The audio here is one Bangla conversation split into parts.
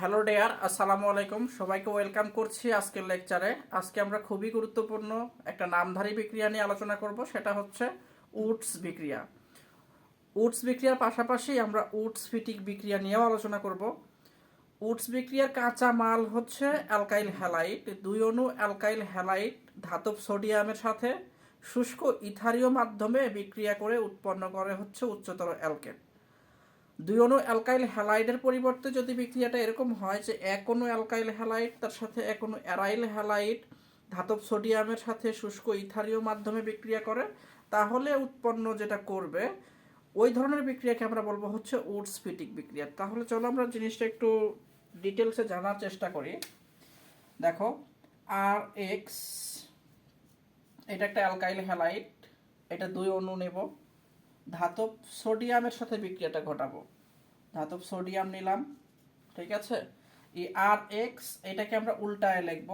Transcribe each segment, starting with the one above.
হ্যালো ডেয়ার, আসসালামু আলাইকুম। সবাইকে ওয়েলকাম করছি আজকের লেকচারে। আজকে আমরা খুবই গুরুত্বপূর্ণ একটা নামধারী বিক্রিয়া নিয়ে আলোচনা করব, সেটা হচ্ছে উডস বিক্রিয়া। উডস বিক্রিয়ার পাশাপাশি আমরা উডস ফিটিক বিক্রিয়া নিয়েও আলোচনা করব। উডস বিক্রিয়ার কাঁচা মাল হচ্ছে অ্যালকাইল হ্যালাইট, দুই অণু অ্যালকাইল হ্যালাইট ধাতব সোডিয়ামের সাথে শুষ্ক ইথারীয় মাধ্যমে বিক্রিয়া করে উৎপন্ন করে হচ্ছে উচ্চতর অ্যালকেন দুই অণু অ্যালকাইল হ্যালাইডের পরিবর্তে যদি বিক্রিয়াটা এরকম হয় যে এক অণু অ্যালকাইল হ্যালাইড, তার সাথে এক অণু অ্যারাইল হ্যালাইড, ধাতব সোডিয়ামের সাথে শুষ্ক ইথারীয় মাধ্যমে বিক্রিয়া করে, তাহলে উৎপন্ন যেটা করবে, ওই ধরনের বিক্রিয়াকে আমরা বলব হচ্ছে উডস ফিটিক বিক্রিয়া। তাহলে চলো আমরা জিনিসটা একটু ডিটেলসে জানার চেষ্টা করি। দেখো আর এক্স এটা একটা অ্যালকাইল হ্যালাইড, এটা দুই অণু নেব, ধাতব সোডিয়ামের সাথে বিক্রিয়াটা ঘটাবো। ধাতব সোডিয়াম নিলাম, ঠিক আছে? এই আর এক্স এটাকে আমরা উল্টায় লিখব।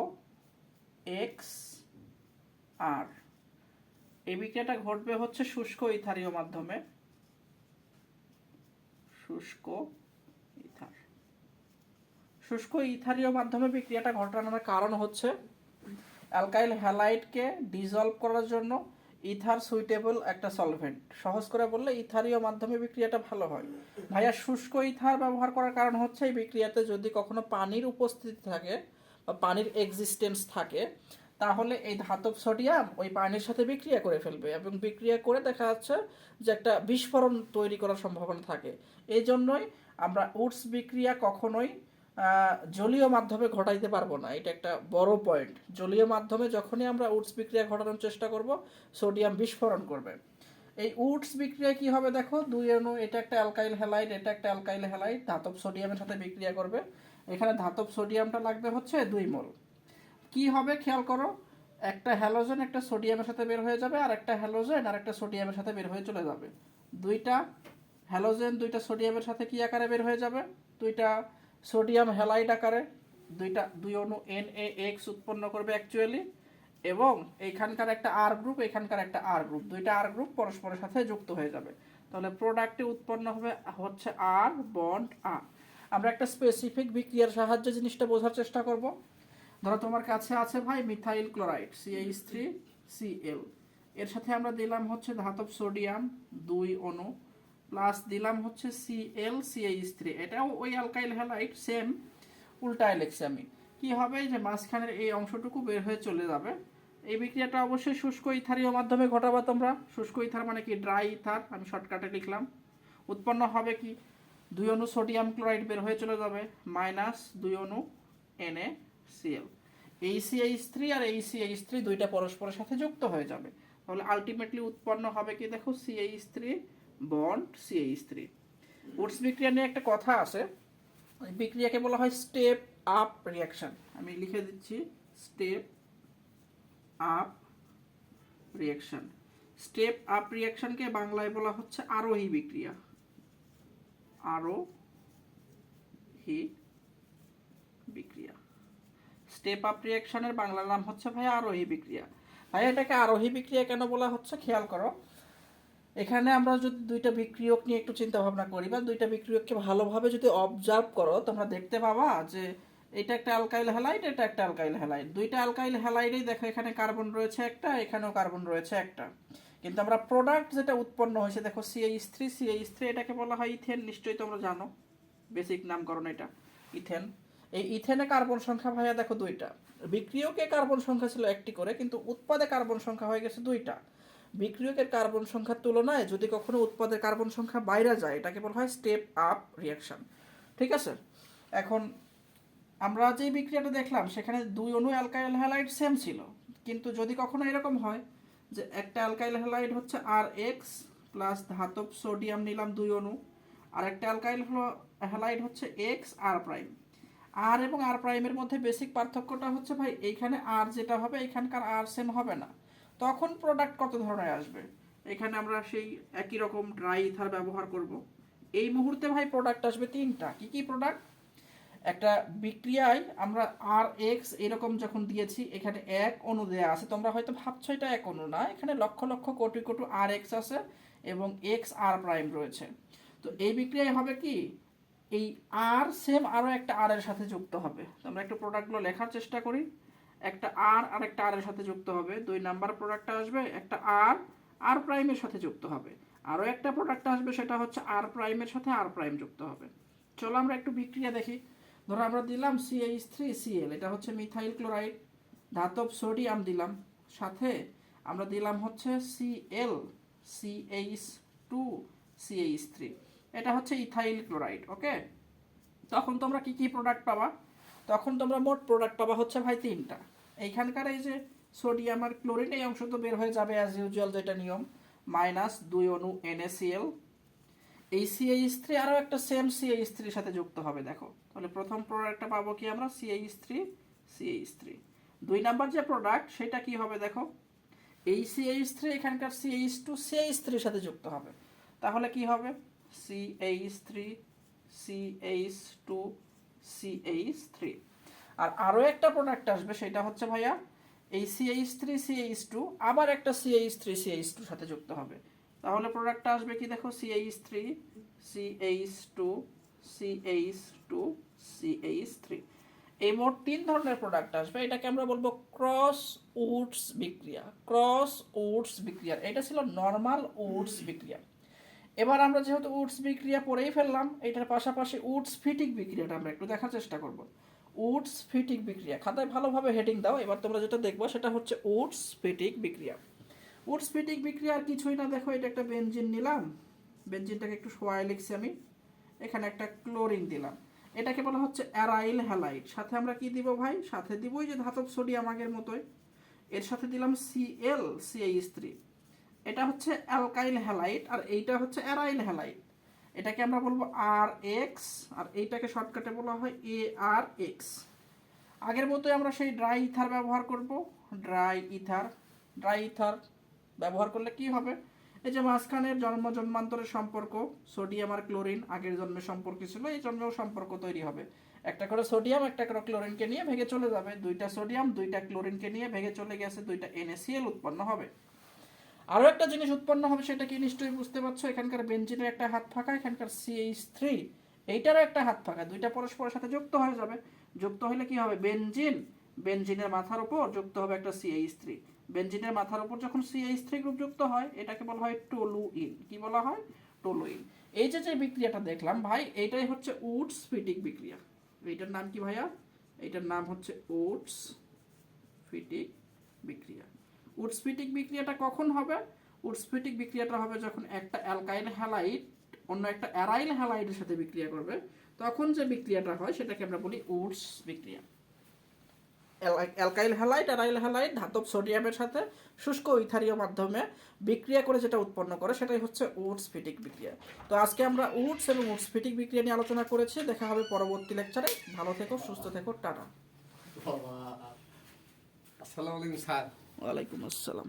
এক্স আর এই বিক্রিয়াটা ঘটবে হচ্ছে শুষ্ক ইথারীয় মাধ্যমে। শুষ্ক ইথার। শুষ্ক ইথারীয় মাধ্যমে বিক্রিয়াটা ঘটানোর কারণ হচ্ছে অ্যালকাইল হ্যালাইডকে ডিজলভ করার জন্য ইথার সুইটেবল একটা সলভেন্ট সহজ করে বললে ইথারীয় মাধ্যমে বিক্রিয়াটা ভালো হয়। ভাইয়া, শুষ্ক ইথার ব্যবহার করার কারণ হচ্ছে এই বিক্রিয়াতে যদি কখনো পানির উপস্থিতি থাকে বা পানির এক্সিস্টেন্স থাকে, তাহলে এই ধাতব সোডিয়াম ওই পানির সাথে বিক্রিয়া করে ফেলবে এবং বিক্রিয়া করে দেখা যাচ্ছে যে একটা বিস্ফোরণ তৈরি করার সম্ভাবনা থাকে। এই জন্যই আমরা উডস বিক্রিয়া কখনোই জলীয় মাধ্যমে ঘটাইতে পারব না। এটা একটা বড় পয়েন্ট জলীয় মাধ্যমে যখনই আমরা উডস বিক্রিয়া ঘটানোর চেষ্টা করব, সোডিয়াম বিস্ফোরণ করবে। এই উডস বিক্রিয়া কি হবে দেখো? দুই অণু, এটা একটা অ্যালকাইল হ্যালাইড, এটা একটা অ্যালকাইল হ্যালাইড, ধাতব সোডিয়ামের সাথে বিক্রিয়া করবে। এখানে ধাতব সোডিয়ামটা লাগবে হচ্ছে দুই মোল। কি হবে খেয়াল করো? একটা হ্যালোজেন একটা সোডিয়ামের সাথে বের হয়ে যাবে, আর একটা হ্যালোজেন আর একটা সোডিয়ামের সাথে বের হয়ে চলে যাবে। দুইটা হ্যালোজেন, দুইটা সোডিয়ামের সাথে কি আকারে বের হয়ে যাবে? দুইটা সোডিয়াম হ্যালাইড আকারে দুইটা, দুই অণু এন এ এক্স উৎপন্ন করবে অ্যাকচুয়ালি এবং এইখানকার একটা আর গ্রুপ এখানকার একটা আর গ্রুপ দুইটা আর গ্রুপ পরস্পরের সাথে যুক্ত হয়ে যাবে। তাহলে প্রোডাক্টে উৎপন্ন হবে, হচ্ছে আর বন্ড আর আমরা একটা স্পেসিফিক বিক্রিয়ার সাহায্যে জিনিসটা বোঝার চেষ্টা করব। ধরো তোমার কাছে আছে ভাই methyl chloride CH three Cl এর সাথে আমরা দিলাম হচ্ছে ধাতব সোডিয়াম, দুই অণু। প্লাস দিলাম হচ্ছে সিএল সিএইচ থ্রি এটাও ওই অ্যালকাইল হ্যালাইড সেম উল্টায় লিখছি আমি কি হবে? যে মাঝখানের এই অংশটুকু বের হয়ে চলে যাবে। এই বিক্রিয়াটা অবশ্যই শুষ্ক ইথারীয় মাধ্যমে ঘটাবা তোমরা। শুষ্ক ইথার মানে কি? ড্রাই ইথার, আমি শর্টকাটে লিখলাম। উৎপন্ন হবে কি? দুই অণু সোডিয়াম ক্লোরাইড বের হয়ে চলে যাবে, মাইনাস দুই অণু এনএ সিএল এই সিএইচ থ্রি আর এই সিএইচ থ্রি দুইটা পরস্পরের সাথে যুক্ত হয়ে যাবে। তাহলে আলটিমেটলি উৎপন্ন হবে কি? দেখো CH three bond CH three Wurtz বিক্রিয়া নিয়ে একটা কথা আছে। বিক্রিয়াকে বলা হয় স্টেপ আপ রিয়াকশন আমি লিখে দিচ্ছি, step up reaction step up রিয়াকশনকে বাংলায় বলা হচ্ছে আরোহী বিক্রিয়া। আরোহী বিক্রিয়া। স্টেপ আপ রিয়াকশনের বাংলা নাম হচ্ছে ভাই আরোহী বিক্রিয়া। ভাই এটাকে আরোহী বিক্রিয়া কেন বলা হচ্ছে? খেয়াল করো। এখানে আমরা যদি দুইটা বিক্রিয়ক নিয়ে একটু চিন্তা ভাবনা করি বা দুইটা বিক্রিয়ককে ভালোভাবে যদি অবজার্ভ করো, তোমরা দেখতে পাবা যে এটা একটা অ্যালকাইল হ্যালাইড এটা একটা অ্যালকাইল হ্যালাইড দুইটা অ্যালকাইল হ্যালাইডেই দেখো, এখানে কার্বন রয়েছে একটা, এখানেও কার্বন রয়েছে একটা। কিন্তু আমরা প্রোডাক্ট যেটা উৎপন্ন হয়েছে, দেখো সিএইচ থ্রি সিএইচ থ্রি এটাকে বলা হয় ইথেন, নিশ্চয়ই তোমরা জানো। বেসিক নামকরণ এটা, ইথেন। এই ইথেনে কার্বন সংখ্যা ভাইয়া দেখো দুইটা। বিক্রিয়কে কার্বন সংখ্যা ছিল একটি করে, কিন্তু উৎপাদে কার্বন সংখ্যা হয়ে গেছে দুইটা। বিক্রিয়কের কার্বন সংখ্যার তুলনায় যদি কখনো উৎপাদের কার্বন সংখ্যা বাইরে যায়, এটাকে বলা হয় স্টেপ আপ রিয়াকশন ঠিক আছে? এখন আমরা যে বিক্রিয়াটা দেখলাম, সেখানে দুই অণু অ্যালকাইল হ্যালাইড সেম ছিল। কিন্তু যদি কখনো এরকম হয় যে একটা অ্যালকাইল হ্যালাইড হচ্ছে আর এক্স প্লাস ধাতব সোডিয়াম নিলাম দুই অণু, আর একটা অ্যালকাইল হ্যালাইড হচ্ছে এক্স আর প্রাইম আর এবং আর প্রাইমের মধ্যে বেসিক পার্থক্যটা হচ্ছে ভাই, এইখানে আর যেটা হবে এখানকার আর সেম হবে না। তখন প্রোডাক্ট কত ধরনের আসবে? এখানে আমরা সেই একই রকম ড্রাই ইথার ব্যবহার করব। এই মুহূর্তে ভাই প্রোডাক্ট আসবে তিনটা। কি কি প্রোডাক্ট একটা বিক্রিয়ায় আমরা আর এক্স এরকম যখন দিয়েছি, এখানে এক অণু দেয়া আছে। তোমরা হয়তো ভাবছ এটা এক অণু না, এখানে লক্ষ লক্ষ কোটি কোটি আর এক্স আছে এবং এক্স আর প্রাইম রয়েছে। তো এই বিক্রিয়ায় হবে কি? এই আর সেম আরও একটা আর এর সাথে যুক্ত হবে। তো আমরা একটু প্রোডাক্টগুলো লেখার চেষ্টা করি। একটা আর আর একটা আর এর সাথে যুক্ত হবে। দুই নাম্বার প্রোডাক্টটা আসবে একটা আর আর প্রাইমের সাথে যুক্ত হবে। আরও একটা প্রোডাক্ট আসবে, সেটা হচ্ছে আর প্রাইমের সাথে আর প্রাইম যুক্ত হবে। চলো আমরা একটু বিক্রিয়া দেখি। ধরো আমরা দিলাম সিএইচ থ্রি সিএল এটা হচ্ছে মিথাইল ক্লোরাইড ধাতব সোডিয়াম দিলাম। সাথে আমরা দিলাম হচ্ছে Cl CH two CH three এটা হচ্ছে ইথাইল ক্লোরাইড ওকে তখন তোমরা কি কি প্রোডাক্ট পাবা? তখন তোমরা মোট প্রোডাক্ট পাবা হচ্ছে ভাই তিনটা। এইখানকার এই যে সোডিয়াম আর ক্লোরিন এই অংশ তো বের হয়ে যাবে অ্যাজ ইউজুয়াল যেটা নিয়ম। মাইনাস দুই অনু এনএসিএল এই সিএইচ থ্রি আরও একটা সেম সিএইচ থ্রির সাথে যুক্ত হবে, দেখো। তাহলে প্রথম প্রোডাক্টটা পাবো কি আমরা? সিএইচ থ্রি সিএইচ থ্রি দুই নাম্বার যে প্রোডাক্ট সেটা কি হবে, দেখো? এই সিএইচ থ্রি এখানকার সিএইচ টু সিএইচ থ্রির সাথে যুক্ত হবে। তাহলে কি হবে? CH three CH two CH three আর আরও একটা প্রোডাক্ট আসবে, সেটা হচ্ছে ভাইয়া এই সিএইচ থ্রি সিএইচ টু আবার একটা সিএইচ থ্রি সিএইচ টুর সাথে যুক্ত হবে। তাহলে প্রোডাক্টটা আসবে কি দেখো? CH three CH two CH two CH three এই মোট তিন ধরনের প্রোডাক্ট আসবে। এটাকে আমরা বলব ক্রস উডস বিক্রিয়া। ক্রস উডস বিক্রিয়া এটা ছিল নর্মাল উডস বিক্রিয়া। এবার আমরা যেহেতু উডস বিক্রিয়া পড়েই ফেললাম, এটার পাশাপাশি উডস ফিটিক বিক্রিয়াটা আমরা একটু দেখার চেষ্টা করব। উডস ফিটিক বিক্রিয়া, খাতায় ভালোভাবে হেডিং দাও, এবার তোমরা যেটা দেখব সেটা হচ্ছে উডস ফিটিক বিক্রিয়া। উডস ফিটিক বিক্রিয়া আর কিছুই না, দেখো এটা একটা বেঞ্জিন নিলাম বেঞ্জিনটাকে একটু শোয়ায় লিখছি আমি, এখানে একটা ক্লোরিন দিলাম। এটাকে বলা হচ্ছে অ্যারাইল হ্যালাইট সাথে আমরা কি দিব ভাই? সাথে দিব ওই যে ধাতব সোডিয়াম আগের মতোই। এর সাথে দিলাম সিএল সিএইচ থ্রি এটা হচ্ছে অ্যালকাইল হ্যালাইট আর এইটা হচ্ছে অ্যারাইল হ্যালাইট। এটাকে আমরা বলব আর এক্স আর এইটাকে শর্টকাটে বলা হয় এ আর এক্স আগের মতোই আমরা সেই ড্রাই ইথার ব্যবহার করব। ড্রাই ইথার ড্রাই ইথার ব্যবহার করলে কি হবে? এই যে মাঝখানের জন্ম জন্মান্তরের সম্পর্ক, সোডিয়াম আর ক্লোরিন আগের জন্মে সম্পর্ক ছিল, এই জন্মেও সম্পর্ক তৈরি হবে। একটা করে সোডিয়াম, একটা করে ক্লোরিনকে নিয়ে ভেঙে চলে যাবে। দুইটা সোডিয়াম, দুইটা ক্লোরিনকে নিয়ে ভেঙে চলে গেছে, দুইটা এনএসিএল উৎপন্ন হবে। আরও একটা জিনিস উৎপন্ন হবে সেটা কি নিশ্চয়ই বুঝতে পারছ? এখানকার বেঞ্জিনের একটা হাত ফাঁকা, এখানকার সিএইচ থ্রি এইটারও একটা হাত ফাঁকা। দুইটা পরস্পরের সাথে যুক্ত হয়ে যাবে। যুক্ত হলে কি হবে? বেঞ্জিন, বেঞ্জিনের মাথার উপর যুক্ত হবে একটা সিএইচ থ্রি বেঞ্জিনের মাথার উপর যখন সিএইচ থ্রি গ্রুপ যুক্ত হয়, এটাকে বলা হয় টলুইন। কি বলা হয়? টলুইন। এই যে যে বিক্রিয়াটা দেখলাম, ভাই, এইটাই হচ্ছে উডস ফিটিক বিক্রিয়া। এইটার নাম কি ভাইয়া? এইটার নাম হচ্ছে উডস ফিটিক বিক্রিয়া। উডস্ফিটিক বিক্রিয়াটা কখন হবে? উডস্ফিটিক বিক্রিয়াটা হবে যখন একটা অ্যালকাইল হ্যালাইড, অন্য একটা অ্যারাইল হ্যালাইডের সাথে বিক্রিয়া করবে। তখন যে বিক্রিয়াটা হয় সেটাকে আমরা বলি উডস বিক্রিয়া। অ্যালকাইল হ্যালাইড, অ্যারাইল হ্যালাইড, ধাতব সোডিয়ামের সাথে শুষ্ক ইথারীয় মাধ্যমে বিক্রিয়া করে যেটা উৎপন্ন করে সেটাই হচ্ছে উডস ফিটিক বিক্রিয়া। তো আজকে আমরা উডস এবং উডস ফিটিক বিক্রিয়া নিয়ে আলোচনা করেছি। দেখা হবে পরবর্তী লেকচারে। ভালো থেকো, সুস্থ থেকো, টাটা। আসসালামু আলাইকুম, স্যার। ওয়ালাইকুম আসসালাম।